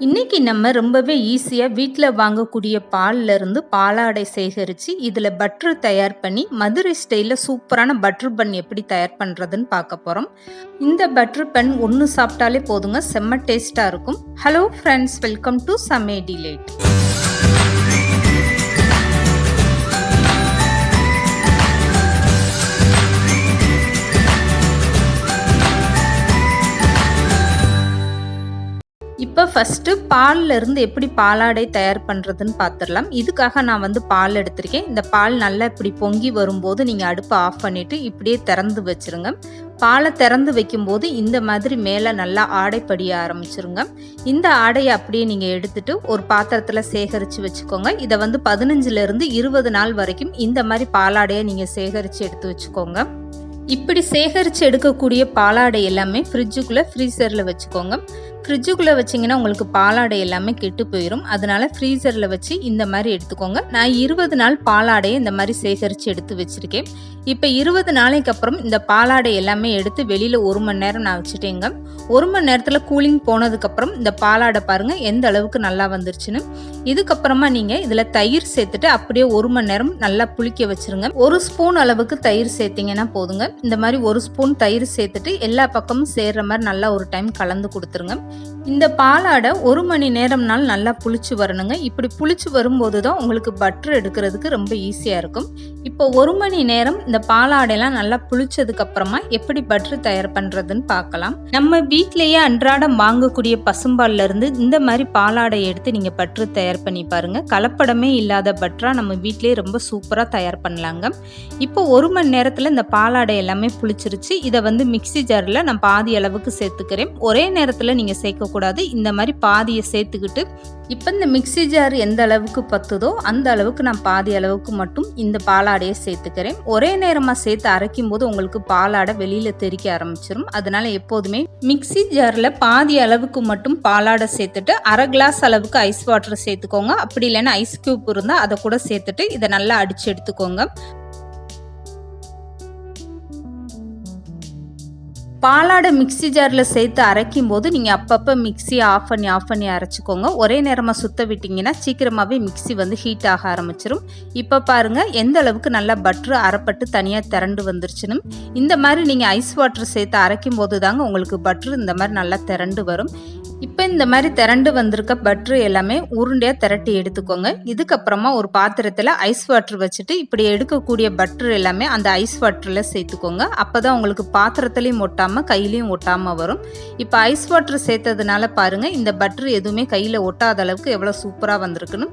இன்னைக்கு நம்ம ரொம்பவே ஈஸியாக வீட்டில் வாங்கக்கூடிய பால்ல இருந்து பாலாடை சேகரித்து இதில் பட்ரு தயார் பண்ணி மதுரை ஸ்டைலில் சூப்பரான பட்ரு பன் எப்படி தயார் பண்ணுறதுன்னு பார்க்க போகிறோம் இந்த பட்ரு பன் ஒன்று சாப்பிட்டாலே போதுங்க செம்ம டேஸ்ட்டாக இருக்கும். ஹலோ ஃப்ரெண்ட்ஸ் வெல்கம் டு சமே டிலேட் இப்போ ஃபஸ்ட்டு பால்ல இருந்து எப்படி பாலாடை தயார் பண்ணுறதுன்னு பார்த்துடலாம் இதுக்காக நான் வந்து பால் எடுத்திருக்கேன். இந்த பால் நல்லா இப்படி பொங்கி வரும்போது நீங்கள் அடுப்பை ஆஃப் பண்ணிவிட்டு இப்படியே திறந்து வச்சுருங்க. பாலை திறந்து வைக்கும்போது இந்த மாதிரி மேலே நல்லா ஆடை படிய ஆரம்பிச்சிருங்க. இந்த ஆடையை அப்படியே நீங்கள் எடுத்துட்டு ஒரு பாத்திரத்தில் சேகரித்து வச்சுக்கோங்க. இதை வந்து பதினஞ்சுலேருந்து இருபது நாள் வரைக்கும் இந்த மாதிரி பாலாடையை நீங்கள் சேகரித்து எடுத்து வச்சுக்கோங்க. இப்படி சேகரித்து எடுக்கக்கூடிய பாலாடை எல்லாமே ஃப்ரிட்ஜுக்குள்ளே ஃப்ரீசரில் வச்சுக்கோங்க. ஃப்ரிட்ஜுக்குள்ளே வச்சிங்கன்னா உங்களுக்கு பாலாடை எல்லாமே கெட்டு போயிடும் அதனால ஃப்ரீசரில் வச்சு இந்த மாதிரி எடுத்துக்கோங்க. நான் இருபது நாள் பாலாடையை இந்த மாதிரி சேகரித்து எடுத்து வச்சுருக்கேன். இப்போ இருபது நாளைக்கு அப்புறம் இந்த பாலாடை எல்லாமே எடுத்து வெளியில் ஒரு மணி நேரம் நான் வச்சுட்டேங்க. ஒரு மணி நேரத்தில் கூலிங் போனதுக்கப்புறம் இந்த பாலாடை பாருங்கள் எந்த அளவுக்கு நல்லா வந்துருச்சுன்னு. இதுக்கப்புறமா நீங்கள் இதில் தயிர் சேர்த்துட்டு அப்படியே ஒரு மணி நேரம் நல்லா புளிக்க வச்சுருங்க. ஒரு ஸ்பூன் அளவுக்கு தயிர் சேர்த்திங்கன்னா போதுங்க. இந்த மாதிரி ஒரு ஸ்பூன் தயிர் சேர்த்துட்டு எல்லா பக்கமும் சேர்கிற மாதிரி நல்லா ஒரு டைம் கலந்து கொடுத்துருங்க. இந்த பாலாடை ஒரு மணி நேரம்னால் நல்லா புளிச்சு வரணுங்க. இப்படி புளிச்சு வரும்போது தான் உங்களுக்கு பட்டர் எடுக்கிறதுக்கு ரொம்ப ஈஸியாக இருக்கும். இப்போ ஒரு மணி நேரம் இந்த பாலாடையெல்லாம் நல்லா புளிச்சதுக்கு அப்புறமா எப்படி பட்டர் தயார் பண்ணுறதுன்னு பார்க்கலாம். நம்ம வீட்டிலேயே அன்றாடம் வாங்கக்கூடிய பசும்பால்ல இருந்து இந்த மாதிரி பாலாடை எடுத்து நீங்கள் பட்டர் தயார் பண்ணி பாருங்க. கலப்படமே இல்லாத பட்டரா நம்ம வீட்டிலேயே ரொம்ப சூப்பராக தயார் பண்ணலாங்க. இப்போ ஒரு மணி நேரத்தில் இந்த பாலாடை எல்லாமே புளிச்சிருச்சு. இதை வந்து மிக்சி ஜாரில் நான் பாதி அளவுக்கு சேர்த்துக்கிறேன். ஒரே நேரத்தில் நீங்கள் சேர்க்கக்கூடாது. இந்த மாதிரி பாதியை சேர்த்துக்கிட்டு இப்போ இந்த மிக்சி ஜார் எந்த அளவுக்கு பத்துதோ அந்த அளவுக்கு நான் பாதி அளவுக்கு மட்டும் இந்த பாலாடையை சேர்த்துக்கிறேன். ஒரே நேரமாக சேர்த்து அரைக்கும் போது உங்களுக்கு பாலாடை வெளியில் தெறிக்க ஆரம்பிச்சிடும் அதனால எப்போதுமே மிக்சி ஜாரில் பாதி அளவுக்கு மட்டும் பாலாடை சேர்த்துட்டு அரை கிளாஸ் அளவுக்கு ஐஸ் வாட்டர் சேர்த்துக்கோங்க. அப்படி இல்லைன்னா ஐஸ் கியூப் இருந்தால் அதை கூட சேர்த்துட்டு இதை நல்லா அடித்து எடுத்துக்கோங்க. பாலாடை மிக்சி ஜாரில் சேர்த்து அரைக்கும் போது நீங்கள் அப்பப்போ மிக்சியை ஆஃப் பண்ணி ஆஃப் பண்ணி அரைச்சிக்கோங்க. ஒரே நேரமாக சுத்த விட்டிங்கன்னா சீக்கிரமாகவே மிக்சி வந்து ஹீட் ஆக ஆரம்பிச்சிடும் இப்போ பாருங்கள் எந்த அளவுக்கு நல்லா பட்ரு அரைப்பட்டு தனியாக திரண்டு வந்துருச்சுன்னு. இந்த மாதிரி நீங்கள் ஐஸ் வாட்டர் சேர்த்து அரைக்கும் போது தாங்க உங்களுக்கு பட்ரு இந்த மாதிரி நல்லா திரண்டு வரும். இப்போ இந்த மாதிரி திரண்டு வந்திருக்க பட்ரு எல்லாமே உருண்டையாக திரட்டி எடுத்துக்கோங்க. இதுக்கப்புறமா ஒரு பாத்திரத்தில் ஐஸ் வாட்டர் வச்சுட்டு இப்படி எடுக்கக்கூடிய பட்ரு எல்லாமே அந்த ஐஸ் வாட்டரில் சேர்த்துக்கோங்க. அப்போ தான் உங்களுக்கு பாத்திரத்துலேயும் ஒட்டாமல் கையிலையும் ஒட்டாமல் வரும். இப்போ ஐஸ் வாட்டர் சேர்த்ததுனால பாருங்கள் இந்த பட்ரு எதுவுமே கையில் ஒட்டாத அளவுக்கு எவ்வளோ சூப்பராக வந்திருக்குன்னு.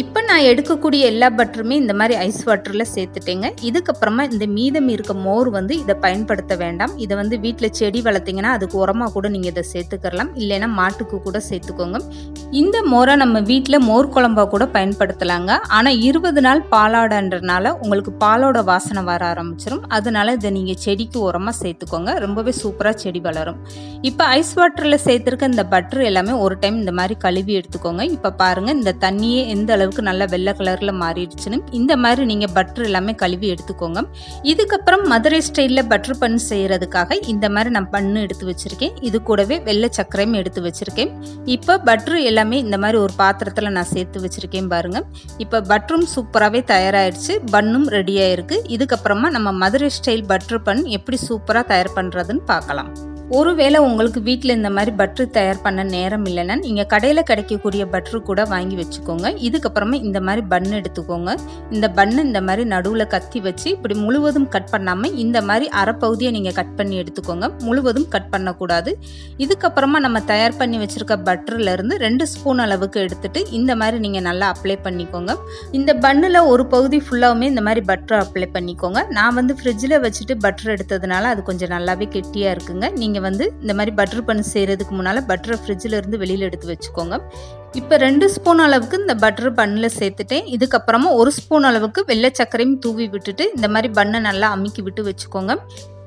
இப்போ நான் எடுக்கக்கூடிய எல்லா பட்டருமே இந்த மாதிரி ஐஸ் வாட்டரில் சேர்த்துட்டேங்க. இதுக்கப்புறமா இந்த மீதம் இருக்க மோர் வந்து இதை பயன்படுத்த வேண்டாம். இதை வந்து வீட்டில் செடி வளர்த்திங்கன்னா அதுக்கு உரமாக கூட நீங்கள் இதை சேர்த்துக்கலாம். இல்லைன்னா மாட்டுக்கு கூட சேர்த்துக்கோங்க. இந்த மோரை நம்ம வீட்டில் மோர் குழம்பாக கூட பயன்படுத்தலாங்க. ஆனால் இருபது நாள் பாலாடன்றனால உங்களுக்கு பாலோட வாசனை வர ஆரம்பிச்சிடும் அதனால இதை நீங்கள் செடிக்கு உரமாக சேர்த்துக்கோங்க. ரொம்பவே சூப்பராக செடி வளரும். இப்போ ஐஸ் வாட்டரில் சேர்த்துருக்க இந்த பட்டர் எல்லாமே ஒரு டைம் இந்த மாதிரி கழுவி எடுத்துக்கோங்க. இப்போ பாருங்கள் இந்த தண்ணியே எந்த அளவுக்கு நல்லா வெள்ளை கலரில் மாறிடுச்சுன்னு இந்த மாதிரி நீங்கள் பட்டர் எல்லாமே கழுவி எடுத்துக்கோங்க. இதுக்கப்புறம் மதுரை ஸ்டைலில் பட்டர் பன் செய்கிறதுக்காக இந்த மாதிரி நான் பண்ணு எடுத்து வச்சுருக்கேன். இது கூடவே வெள்ளை சர்க்கரையும் எடுத்து வச்சுருக்கேன். இப்போ பட்ரு எல்லாமே இந்த மாதிரி ஒரு பாத்திரத்தில் நான் சேர்த்து வச்சுருக்கேன் பாருங்கள் இப்போ பட்டரும் சூப்பராகவே தயாராகிடுச்சு பன்னும் ரெடியாக இருக்குது இதுக்கப்புறமா நம்ம மதுரை ஸ்டைல் பட்டர் பன் எப்படி சூப்பராக தயார் பண்ணுறதுன்னு பார்க்கலாம். ஒருவேளை உங்களுக்கு வீட்டில் இந்த மாதிரி பட்ரு தயார் பண்ண நேரம் இல்லைன்னா நீங்கள் கடையில் கிடைக்கக்கூடிய பட்ரு கூட வாங்கி வச்சுக்கோங்க. இதுக்கப்புறமா இந்த மாதிரி பன் எடுத்துக்கோங்க. இந்த பன்னு இந்த மாதிரி நடுவில் கத்தி வச்சு இப்படி முழுவதும் கட் பண்ணாமல் இந்த மாதிரி அரைப்பகுதியை நீங்கள் கட் பண்ணி எடுத்துக்கோங்க. முழுவதும் கட் பண்ணக்கூடாது. இதுக்கப்புறமா நம்ம தயார் பண்ணி வச்சுருக்க பட்டர்லேருந்து ரெண்டு ஸ்பூன் அளவுக்கு எடுத்துகிட்டு இந்த மாதிரி நீங்கள் நல்லா அப்ளை பண்ணிக்கோங்க. இந்த பன்னில் ஒரு பகுதி ஃபுல்லாகவுமே இந்த மாதிரி பட்டர் அப்ளை பண்ணிக்கோங்க. நான் வந்து ஃப்ரிட்ஜில் வச்சுட்டு பட்டர் எடுத்ததுனால அது கொஞ்சம் நல்லாவே கெட்டியாக இருக்குங்க. நீங்கள் நீங்கள் வந்து இந்த மாதிரி பட்டர் பன் செய்கிறதுக்கு முன்னால் பட்டரை ஃப்ரிட்ஜில் இருந்து வெளியில் எடுத்து வச்சுக்கோங்க. இப்போ ரெண்டு ஸ்பூன் அளவுக்கு இந்த பட்டர் பன்னில் சேர்த்துட்டேன். இதுக்கப்புறமா ஒரு ஸ்பூன் அளவுக்கு வெள்ளை சர்க்கரையும் தூவி விட்டுட்டு இந்த மாதிரி பண்ணை நல்லா அமுக்கி விட்டு வச்சுக்கோங்க.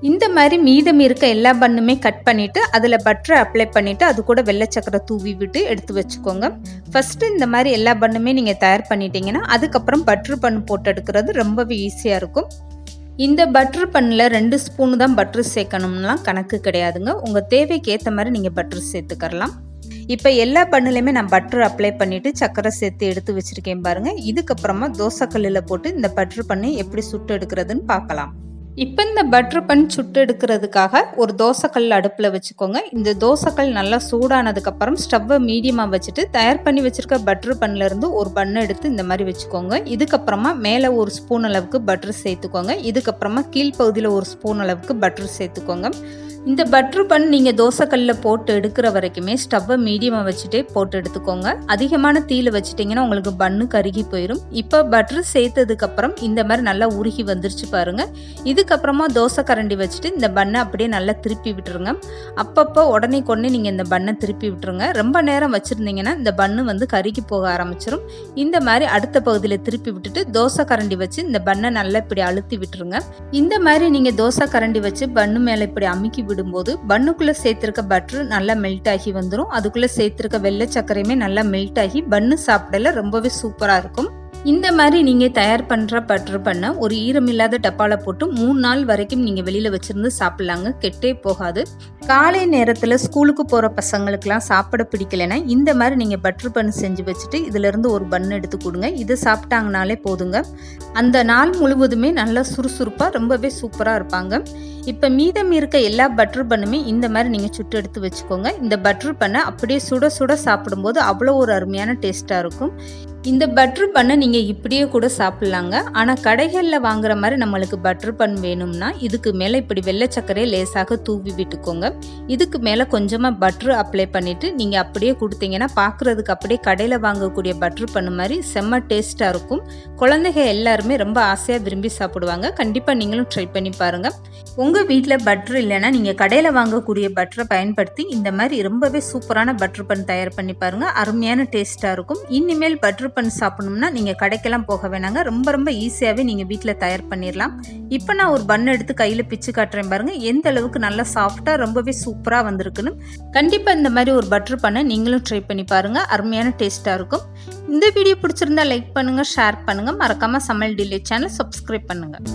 இந்த மாதிரி மீதம் இருக்க எல்லா பண்ணுமே கட் பண்ணிவிட்டு அதில் பட்டரை அப்ளை பண்ணிவிட்டு அது கூட வெள்ளை சக்கரை தூவி விட்டு எடுத்து வச்சுக்கோங்க. ஃபஸ்ட்டு இந்த மாதிரி எல்லா பண்ணுமே நீங்கள் தயார் பண்ணிட்டீங்கன்னா அதுக்கப்புறம் பட்டர் பண்ணு போட்டு எடுக்கிறது ரொம்பவே ஈஸியாக இருக்கும். இந்த பட்டர் பண்ணில் ரெண்டு ஸ்பூனு தான் பட்டர் சேர்க்கணும்லாம் கணக்கு கிடையாதுங்க. உங்கள் தேவைக்கு ஏற்ற மாதிரி நீங்கள் பட்டர் சேர்த்துக்கரலாம் இப்போ எல்லா பண்ணுலையுமே நான் பட்டர் அப்ளை பண்ணிவிட்டு சர்க்கரை சேர்த்து எடுத்து வச்சுருக்கேன் பாருங்கள் இதுக்கப்புறமா தோசைக்கல்லில் போட்டு இந்த பட்டர் பண்ணி எப்படி சுட்டு எடுக்கிறதுன்னு பார்க்கலாம். இப்போ இந்த பட்டர் பன் சுட்டு எடுக்கிறதுக்காக ஒரு தோசைக்கல் அடுப்பில் வச்சுக்கோங்க. இந்த தோசைக்கல் நல்லா சூடானதுக்கப்புறம் ஸ்டவ்வை மீடியமாக வச்சுட்டு தயார் பண்ணி வச்சுருக்க பட்டர் பன்லேருந்து ஒரு பண்ணை எடுத்து இந்த மாதிரி வச்சுக்கோங்க. இதுக்கப்புறமா மேலே ஒரு ஸ்பூன் அளவுக்கு பட்டர் சேர்த்துக்கோங்க. இதுக்கப்புறமா கீழ்ப்பகுதியில் ஒரு ஸ்பூன் அளவுக்கு பட்டர் சேர்த்துக்கோங்க. இந்த பட்ரு பன் நீங்கள் தோசைக்கல்லில் போட்டு எடுக்கிற வரைக்குமே ஸ்டவ்வை மீடியமாக வச்சுட்டே போட்டு எடுத்துக்கோங்க. அதிகமான தீயில் வச்சுட்டிங்கன்னா உங்களுக்கு பன்னு கருகி போயிடும் இப்போ பட்ரு சேர்த்ததுக்கப்புறம் இந்த மாதிரி நல்லா உருகி வந்துருச்சு பாருங்க. இதுக்கப்புறமா தோசை கரண்டி வச்சுட்டு இந்த பண்ணை அப்படியே நல்லா திருப்பி விட்டுருங்க. அப்பப்போ உடனே கொண்டு நீங்கள் இந்த பண்ணை திருப்பி விட்டுருங்க. ரொம்ப நேரம் வச்சுருந்தீங்கன்னா இந்த பண்ணு வந்து கருகி போக ஆரம்பிச்சிடும் இந்த மாதிரி அடுத்த பகுதியில் திருப்பி விட்டுட்டு தோசை கரண்டி வச்சு இந்த பண்ணை நல்லா இப்படி அழுத்தி விட்டுருங்க. இந்த மாதிரி நீங்கள் தோசை கரண்டி வச்சு பண்ணு மேலே இப்படி அமுக்கி விடும்போது பண்ணுக்குள்ளே சேர்த்துருக்க பட்டர் நல்லா மெல்ட் ஆகி வந்துடும் அதுக்குள்ளே சேர்த்துருக்க வெள்ளை சர்க்கரையுமே நல்லா மெல்ட் ஆகி பன்னு சாப்பிடல ரொம்பவே சூப்பராக இருக்கும். இந்த மாதிரி நீங்கள் தயார் பண்ணுற பட்டர் பண்ண ஒரு ஈரமில்லாத டப்பாவில் போட்டு மூணு நாள் வரைக்கும் நீங்கள் வெளியில் வச்சுருந்து சாப்பிட்லாங்க. கெட்டே போகாது. காலை நேரத்தில் ஸ்கூலுக்கு போகிற பசங்களுக்கெல்லாம் சாப்பிட பிடிக்கலைன்னா இந்த மாதிரி நீங்கள் பட்டர் பண்ணு செஞ்சு வச்சுட்டு இதிலேருந்து ஒரு பன் எடுத்து கொடுங்க. இதை சாப்பிட்டாங்கனாலே போதுங்க. அந்த நாள் முழுவதுமே நல்லா சுறுசுறுப்பாக ரொம்பவே சூப்பராக இருப்பாங்க. இப்போ மீதம் இருக்க எல்லா பட்டர் பண்ணுமே இந்த மாதிரி நீங்கள் சுட்டு எடுத்து வச்சுக்கோங்க. இந்த பட்டர் பண்ணை அப்படியே சுட சுட சாப்பிடும்போது அவ்வளோ ஒரு அருமையான டேஸ்ட்டாக இருக்கும். இந்த பட்ரு பண்ணை நீங்கள் இப்படியே கூட சாப்பிட்லாங்க. ஆனால் கடைகளில் வாங்குற மாதிரி நம்மளுக்கு பட்ரு பன் வேணும்னா இதுக்கு மேலே இப்படி வெள்ளை சர்க்கரையை லேசாக தூவி விட்டுக்கோங்க. இதுக்கு மேலே கொஞ்சமாக பட்ரு அப்ளை பண்ணிவிட்டு நீங்கள் அப்படியே கொடுத்தீங்கன்னா பார்க்குறதுக்கு அப்படியே கடையில் வாங்கக்கூடிய பட்ரு பண்ணு மாதிரி செம்ம டேஸ்ட்டாக இருக்கும். குழந்தைங்க எல்லாருமே ரொம்ப ஆசையாக விரும்பி சாப்பிடுவாங்க. கண்டிப்பாக நீங்களும் ட்ரை பண்ணி பாருங்கள் உங்கள் வீட்டில் பட்ரு இல்லைன்னா நீங்கள் கடையில் வாங்கக்கூடிய பட்டரை பயன்படுத்தி இந்த மாதிரி ரொம்பவே சூப்பரான பட்ரு பன் தயார் பண்ணி பாருங்கள் அருமையான டேஸ்ட்டாக இருக்கும். இனிமேல் பட்ரு பன் சாப்பிடணும்னா நீங்கள் கடைக்கெல்லாம் போக வேணாங்க. ரொம்ப ரொம்ப ஈஸியாகவே நீங்கள் வீட்டில் தயார் பண்ணிடலாம் இப்போ நான் ஒரு பன் எடுத்து கையில் பிச்சு காட்டுறேன் பாருங்கள் எந்த அளவுக்கு நல்லா சாஃப்டாக ரொம்பவே சூப்பராக வந்திருக்குன்னு. கண்டிப்பாக இந்த மாதிரி ஒரு பட்டர் பண்ணை நீங்களும் ட்ரை பண்ணி பாருங்கள் அருமையான டேஸ்ட்டாக இருக்கும். இந்த வீடியோ பிடிச்சிருந்தா லைக் பண்ணுங்கள் ஷேர் பண்ணுங்கள் மறக்காமல் சமையல் டிலே சேனல் சப்ஸ்கிரைப் பண்ணுங்கள்